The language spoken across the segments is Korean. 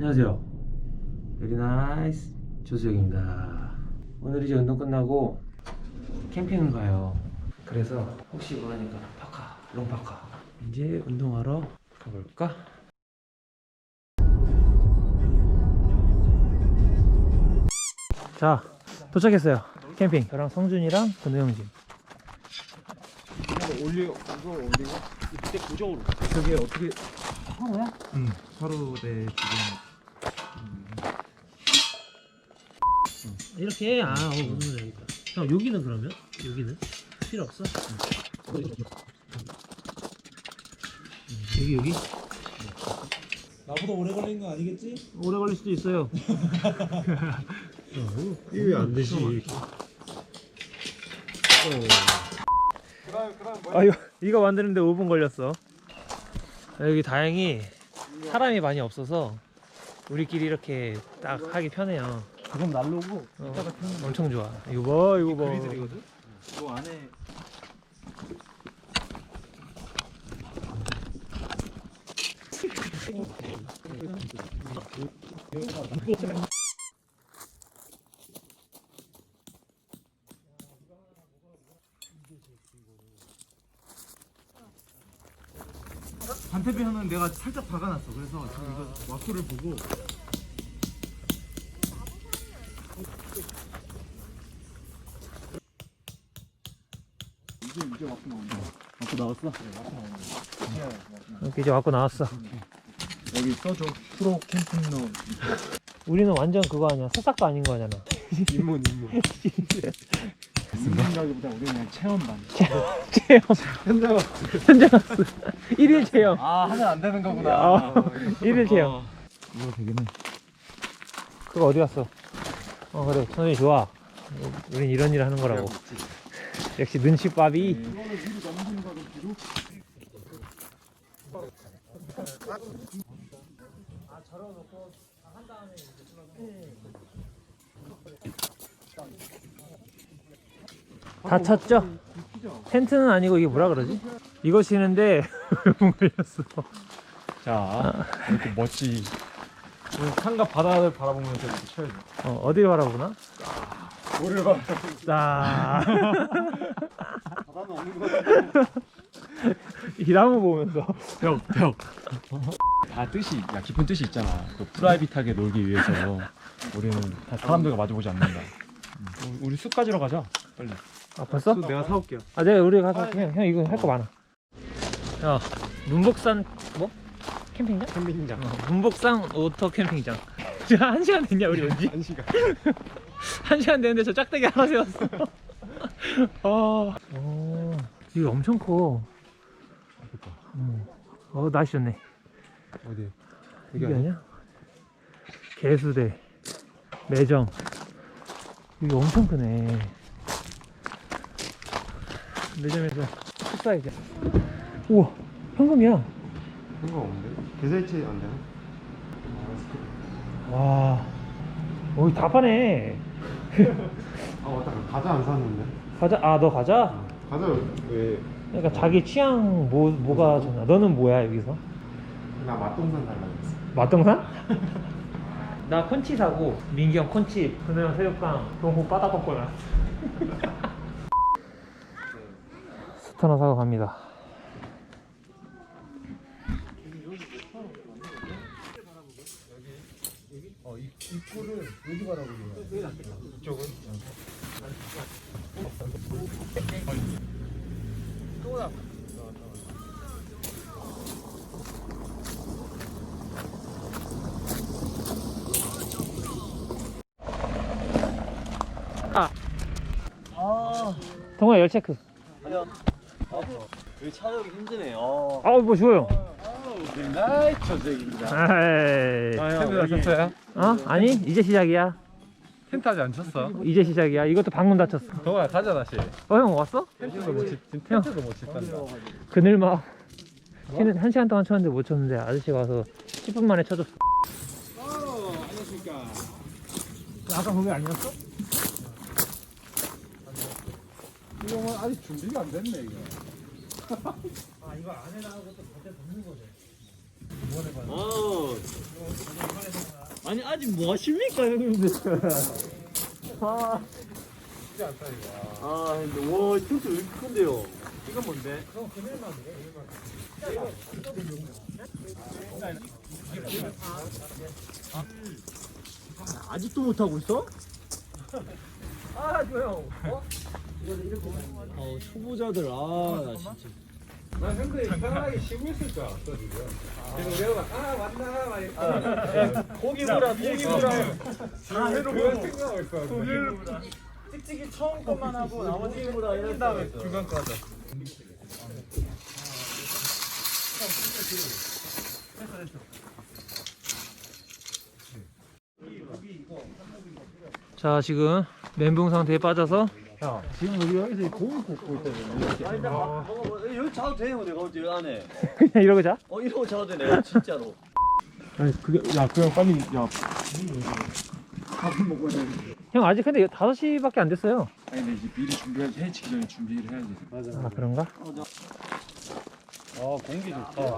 안녕하세요. 베리나이스 조수혁입니다. 오늘 이제 운동 끝나고 캠핑을 가요. 그래서 혹시 모르니까 파카, 롱파카. 이제 운동하러 가볼까? 자, 도착했어요. 캠핑. 저랑 성준이랑 권호영진. 올려 이거 올리고 그때 고정으로 저게 어떻게 하루야? 응 하루 내 지금 이렇게 아 어, 무슨 소리니까 형 여기는 그러면 여기는 필요 없어? 음, 여기 여기 나보다 오래 걸린 거 아니겠지? 오래 걸릴 수도 있어요. 이게 왜안 되지? 아 이거 이거 만드는데 5분 걸렸어. 아, 여기 다행히 사람이 많이 없어서 우리끼리 이렇게 딱 하기 편해요. 그럼 날로고 어, 엄청 좋아. 이거 봐 이거 봐. 그리들이거든? 요 안에 반태변은 내가 살짝 박아놨어. 그래서 지금 이거 와꾸를 보고 이제 이제 와꾸 나온다. 와꾸 나왔어? 네. 이렇게 이제 왔고 나왔어. 여기 써줘. 프로 캠핑로 우리는 완전 그거 아니야. 새싹도 아닌 거 아니야. 입문 입문. 입문이라기보다 우리는 그냥 체험반. 체험. 현장 현장 왔어. 1일 체험. 아 하면 안 되는 거구나. 아, 1일 체험. 이거 되겠네. 그거 어디 갔어? 어 그래 천원이 좋아. 우린 이런 일 하는 거라고. 역시 눈치밥이. 다 쳤죠? 텐트는 아니고 이게 뭐라 그러지? 이거 치는데 몇 걸렸어. 자 이렇게 멋지. 오늘 산과 바다를 바라보면서 이렇게 쳐야지. 어, 어딜 바라보나? 뭐를 봐. 자, 바다는 아닌 것 같아. 이 나무 보면서. 벽 벽. 다 뜻이 야 깊은 뜻이 있잖아. 또 프라이빗하게 놀기 위해서 우리는 다 사람들과 마주보지 않는다. 음. 우리 숲 가지러 가자. 빨리. 아 벌써? 내가 사올게요. 아 내가 우리 가서 할게. 형 이거 할 거 많아. 야, 문복산 뭐? 캠핑장? 캠핑장. 어, 문복산 오토 캠핑장. 야, 한 시간 됐냐 우리 온지? 한 시간. 한 시간 됐는데 저 짝대기 하나 세웠어. 어, 어, 이거 엄청 커. 어, 어 날씨 좋네. 어디? 이게 아니야? 개수대, 매점. 이게 엄청 크네. 매점에서 식사이자. 우와, 현금이야. 그거 없는데? 계좌이체 안 되나? 와, 여기 다 파네. 아 맞다. 과자 안 샀는데. 과자, 아, 너 과자? 과자 왜? 그러니까 자기 취향 뭐, 뭐가 좋나? 너는 뭐야, 여기서? 나 맛동산 달라고 했어. 맛동산? 나 콘치 사고 민기 형 콘치 그냥 새우깡 동호 바다볶거나 스타나 사고 갑니다 어 입구를 여기 바라보는 거야. 이쪽은? 동호야 열 체크 여기 찾아오기 힘드네. 어. 아우 뭐 줘요 나이트 전쟁입니다. 아이 텐트 안 쳤어요? 어? 아니 이제 시작이야 텐트 아직 안 쳤어? 이제 시작이야 이것도 방문 닫혔어 동아 가자 다시. 어 형 왔어? 텐트도 못 치. 지금 텐트도 못 쳤단다. 그늘막 치는 한 시간 동안 쳤는데 못 쳤는데 아저씨가 와서 10분 만에 쳐줬어 안녕하십니까. 아까 거기 아니었어? 이거는 아직 준비가 안 됐네 이거. 아 이거 안에 나가고 또 겉에 덮는 거네 어. 아니 아직 뭐 하십니까 형님들? 아. 아 근데 와 진짜 왜 이렇게 큰데요? 이건 뭔데? 아직도 못 하고 있어? 아 좋아요. 어? 어 초보자들 아나 진짜. 난 근데 이상하게 쉬고 있을 줄 알았어 지금. 그래서 내가 아 맞나? 막 이렇게. 고기무라 고기무라. 다 해놓고 생각하고 있어 찍찍이 처음 것만 하고 나머지 무라 이런 다음에 중간 거 하자. 자 지금 멘붕 상태에 빠져서 지금 우리 여기서 고기 굽고 있다는데 여기 자도 돼요 내가 어제 안에. 그냥 이러고 자? 어 이러고 자도 돼 내가 진짜로. 아니 그게 야 그냥 빨리 야. 형 아직 근데 5시밖에 안 됐어요. 아니 근데 이제 미리 준비해야지. 해치기 전에 준비를 해야지. 맞아. 아 그런가? 아 공기 좋다.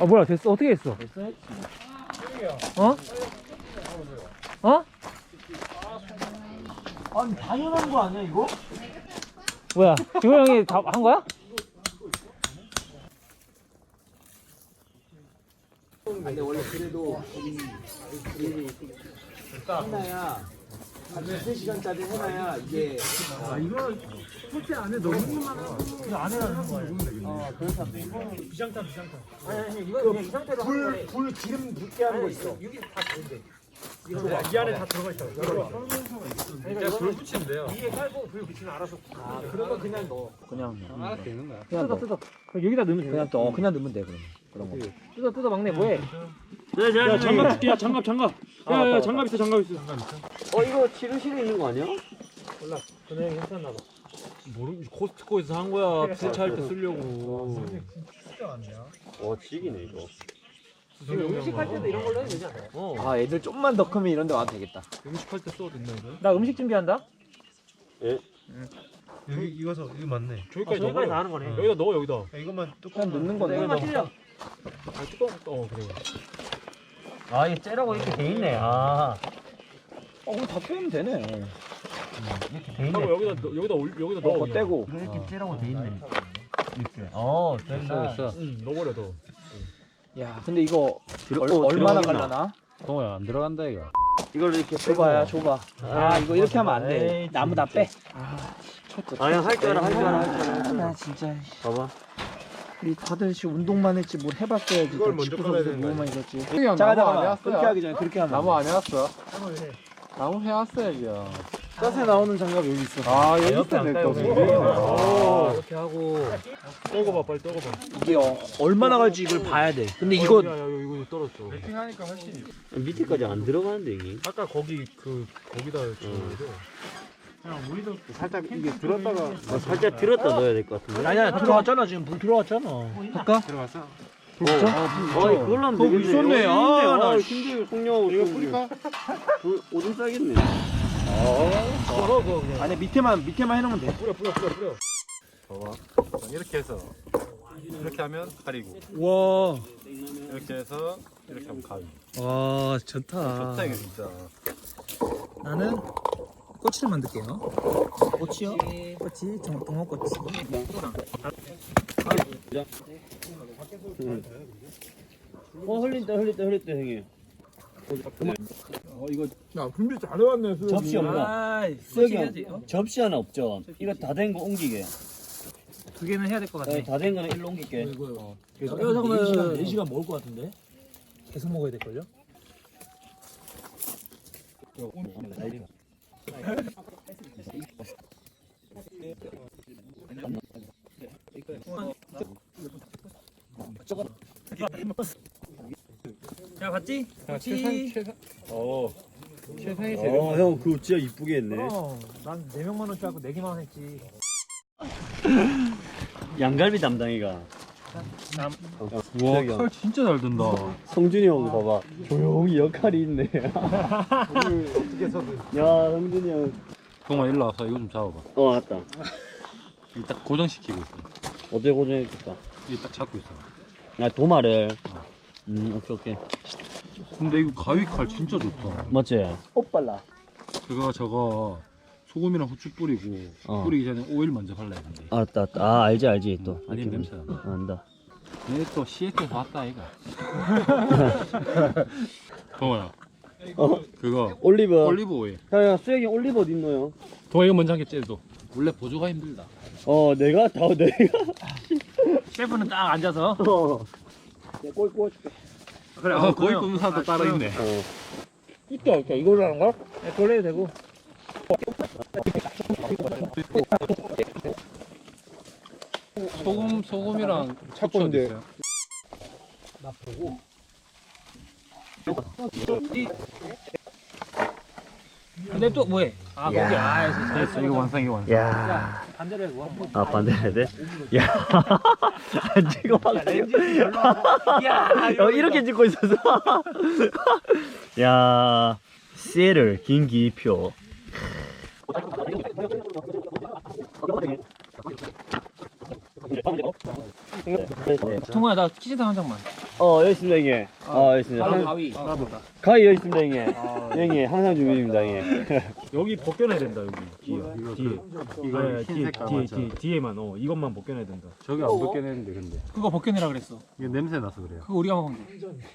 아 뭐야 됐어. 어떻게 했어? 어? 어? 아니 당연한 거 아니야 이거? 뭐야 지호 형이 다 한 거야? 근데 원래 그래도 해놔야 한 3시간짜리 해놔야 이게 아 이거 설치 안에 너무 그 안에 하는 거야? 어 있고 비장탄 비장탄. 아니 아니 이거 그냥 이 상태로 불, 불 기름 붓게 하는 거 있어. 여기 다 되는데 이 안에 다 들어가 있어 그냥 불 붙이면 돼요. 위에 깔고 불 붙이면 알아서 아 그런 거 그냥 넣어. 그냥 알아서 되는 거야. 뜯어 뜯어. 그럼 여기다 넣으면 돼 그냥 또 그냥 넣으면 돼 그럼 그런 거. 뜯어 뜯어 막내 뭐해? 야 장갑 줄게 야 장갑 장갑 아, 맞다, 맞다. 장갑 있어 장갑 있어. 어. 이거 치료실에 있는 거 아니야? 그네 괜찮나 봐. 모르 코스트코에서 한 거야. 세차할 때 쓰려고. 어 지기네 이거 음식할 때도 이런 걸로 해도 되지 않아요? 어. 아 애들 좀만 더 크면 이런 데 와도 되겠다. 음식할 때 써도 된다 이거 나 음식 준비한다? 여기 이거서 이거 맞네. 저기까지 저기까지 넣어 다 하는 거네. 여기다 넣어 여기다. 야, 이것만 그냥 뚜껑 넣는 건데 이거만 찔려. 아 뚜껑 어 그래 아 이게 째라고 이렇게 돼 있네. 아. 어, 그럼 다 빼면 되네. 이렇게 돼 하고 여기다 넣- 여기다 올 여기다 넣어 어, 그냥. 떼고. 이렇게 째라고 돼 있네. 이렇게. 어, 된다. 응 넣어버려 너 야, 근데 이거 얼, 얼마나 갈라나? 동호야 안 들어간다 이거. 이걸 이렇게 줘봐야 줘봐. 아, 이거 이렇게 하면 안 돼. 나무 다 빼. 아니 할줄 알아 할줄 알아 할줄 알아 나 진짜. 봐봐 우리 다들 지금 운동만 했지 뭘 해봤어야지. 이걸 또 먼저 깔아야 되는 거 뭐만 있었지. 형, 잠깐 나무 안 잠깐만. 해왔어요? 그렇게 하기 전에 그렇게 하면. 나무 안 해왔어? 나무 해왔어야죠. 짜세 나오는 장갑 여기 있어. 아 여기 있어 내 거. 오. 이렇게 하고 떠고봐 빨리 떠고봐 이게 어, 얼마나 갈지 이걸 봐야 돼. 근데 이거 야야 이거 떨어졌어 핑하니까 훨씬. 밑에까지 안 들어가는데 이게 아까 거기 그 거기다 줘야 돼 살짝 이게 들었다가 어, 살짝 들었다 넣어야 될 것 같은데 아니야 들어왔잖아 지금 불 들어왔잖아. 할까? 들어갔어. 어, 어 그걸로 하면 되겠네 있었네. 어, 아, 힘든데. 나 아, 힘들게 속냐고 이거 뿌릴까? 오줌 싸겠네 아니 밑에만 밑에만 해놓으면 돼. 뿌려 뿌려 뿌려 뿌려 봐봐. 이렇게 해서 이렇게 하면 가리고 와, 이렇게 해서 이렇게 하면 가위. 와 좋다. 좋다 이게 진짜. 나는 꼬치를 만들게요 꼬치요? 꼬치 정 동어 꼬치 어 흘린다 흘린다 흘린다 형님 야 준비 잘해왔네 수. 접시 없나? 아 수혁이 형 접시 하나 없죠? 이거 다 된 거 옮기게 두 개는 해야 될 것 같네 다 된 거는 일로 옮길게 어, 잠깐만 4시간, 4시간 먹을 것 같은데? 계속 먹어야 될걸요? 야 봤지? 봤지? 어. 최상의 재료 어형 그거 진짜 이쁘게 했네. 어, 난 4명만 원줄 알고 4개만 원 했지. 양갈비 담당이가. 수혁이 형. 와칼 진짜 잘 든다. 성준이 형 봐봐. 조용히 역할이 있네. 어떻게 해서든. 야 성준이 형. 동아 일로 와서 이거 좀 잡아봐. 어 왔다. 이거 딱 고정시키고 있어. 어제 고정했겠다. 이게 딱 잡고 있어. 아 도마를 음 오케이 오케이 근데 이거 가위 칼 진짜 좋다. 맞지? 옷발라. 그거 저거 소금이랑 후추 뿌리고 어. 뿌리기 전에 오일 먼저 발라야 된대. 알았다 알았다 아 알지 알지 또 아니 느낌. 냄새 나. 아, 안다 얘또 시애틀 봤다 이거. 동호야. 어? 그거 올리브 올리브 오일. 야야 수혁이 올리브 어디 있노요? 동호 이거 먼저 하겠지 도 원래 보조가 힘들다. 어 내가 다 내가 셰프는 딱 앉아서 어 내가 꼬이 구워줄게. 그래 아, 거기 굽는 사람도 따로 있네. 어. 있다, 있다. 이걸로 하는 거야? 네, 돌려도 되고 소금 소금이랑 찾고 있는데. 있어요? 근 데또 뭐해 아 거기 아 됐어 이거 완성 이거 완성. 야. 반대로 해고 아 반대 해야 돼? 야. 안 찍어 봐. 야 어, 이렇게 찍고 있었어. 야. 세를 김기표. 동호야 나 키즈당 한 장만 어 여기 있습니다 형님. 어 여기 있습니다. 바로 한- 가위 가위 여기 있습니다 형님. 형님 항상 준비됩니다 형님. 여기 벗겨내야 된다 여기 뒤에 뒤에 이거 네, 뒤에 흰색 뒤에 까맣죠. 뒤에 뒤에만 어 이것만 벗겨내야 된다 저기 안 벗겨내는데 근데 그거 벗겨내라 그랬어 이게 냄새 나서 그래요. 그거 우리가 먹으면 돼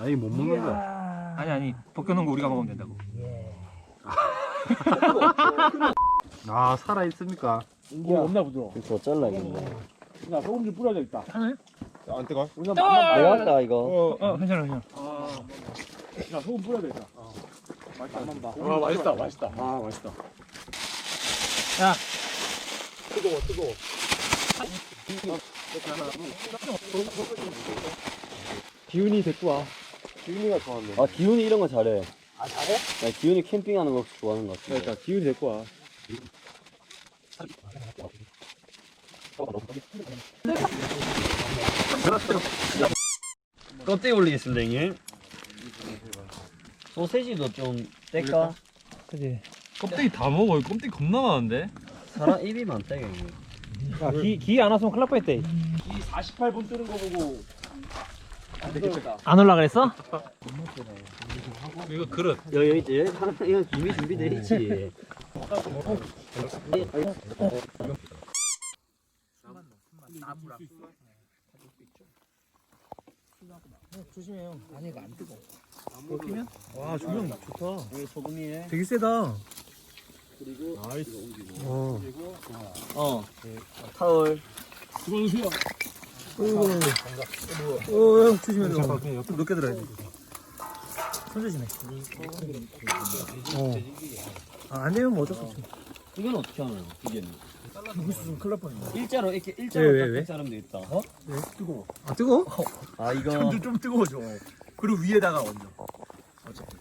아니 못 먹는 거야. 아니 아니 벗겨놓은 거 우리가 먹으면 된다고 아 살아 있습니까? 뭐 없나 보다. 더 잘라야겠네. 나 소금 좀 뿌려져 있다. 하나요? 안 뜨거? 내가 할까 이거? 어 괜찮아 괜찮아 나 소금 뿌려져 있다. 맛있다. 아 맛있다 맛있다. 아 맛있다. 야 뜨거워, 뜨거워. 기운이 데리고 와. 기운이가 좋아하네. 아 기훈이 이런 거 잘해. 아 잘해? 야 기훈이 캠핑하는 거 좋아하는 것 같아. 그러니까 기운이 데리고 와. 껍데기 올리겠습니다 형님. 소세지도 좀 뗄까? 그지 껍데기 다 먹어 껍데기 겁나 많은데 사람 입이 많다 형님. 야기기안 왔으면 큰일 날 뻔했대 이 48분 뜨는 거 보고 안 되겠다. 안 올라 그랬어? 이거 그릇. 여기 여기 있지. 하나 이거 준비 준비돼 있지. 조심해요 아니 이거 안 뜨거 벗기면? 와 조명 좋다 여기 소금이에. 되게 세다 어. 어. 타월. 어 조심해 좀 높게 들어야 돼 손 조심해 어안 되면 뭐 어쩔 수 없어 이건 어떻게 하나요? 이게는. 있으면 큰일 날 뻔했네 일자로 이렇게 일자로 왜, 왜, 딱 왜? 자르면 되겠다. 어? 아 뜨거워? 아 이거 좀 뜨거워져. 그리고 위에다가 얹어. 어차피.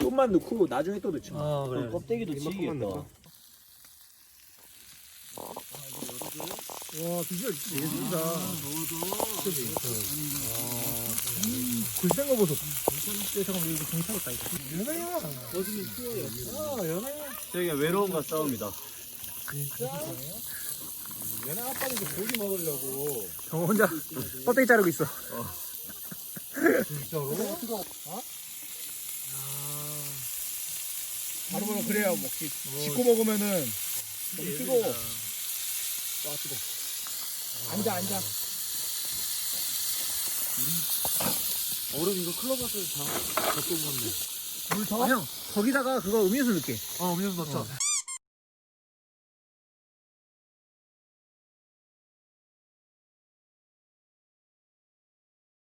좀만 넣고 나중에 또 넣지. 마. 아 어, 껍데기도 지기겠다. 와 비주얼 진짜 예술이다 그지? 굴센 거 보소 야, 잠깐만 이거 타겠다 이거 연아야 거짓말 추워요 아 연아야 저희가 외로움과 싸웁니다. 정 혼자 껍데기 자르고 있어 바로 보면 그래야 먹지. 짚고 먹으면은 너무 뜨거워. 와 뜨거. 앉아 앉아. 얼음 이거 클럽에서 다 갖고 온 건데. 물 더? 형 거기다가 그거 음료수 넣게 어 음료수 넣자.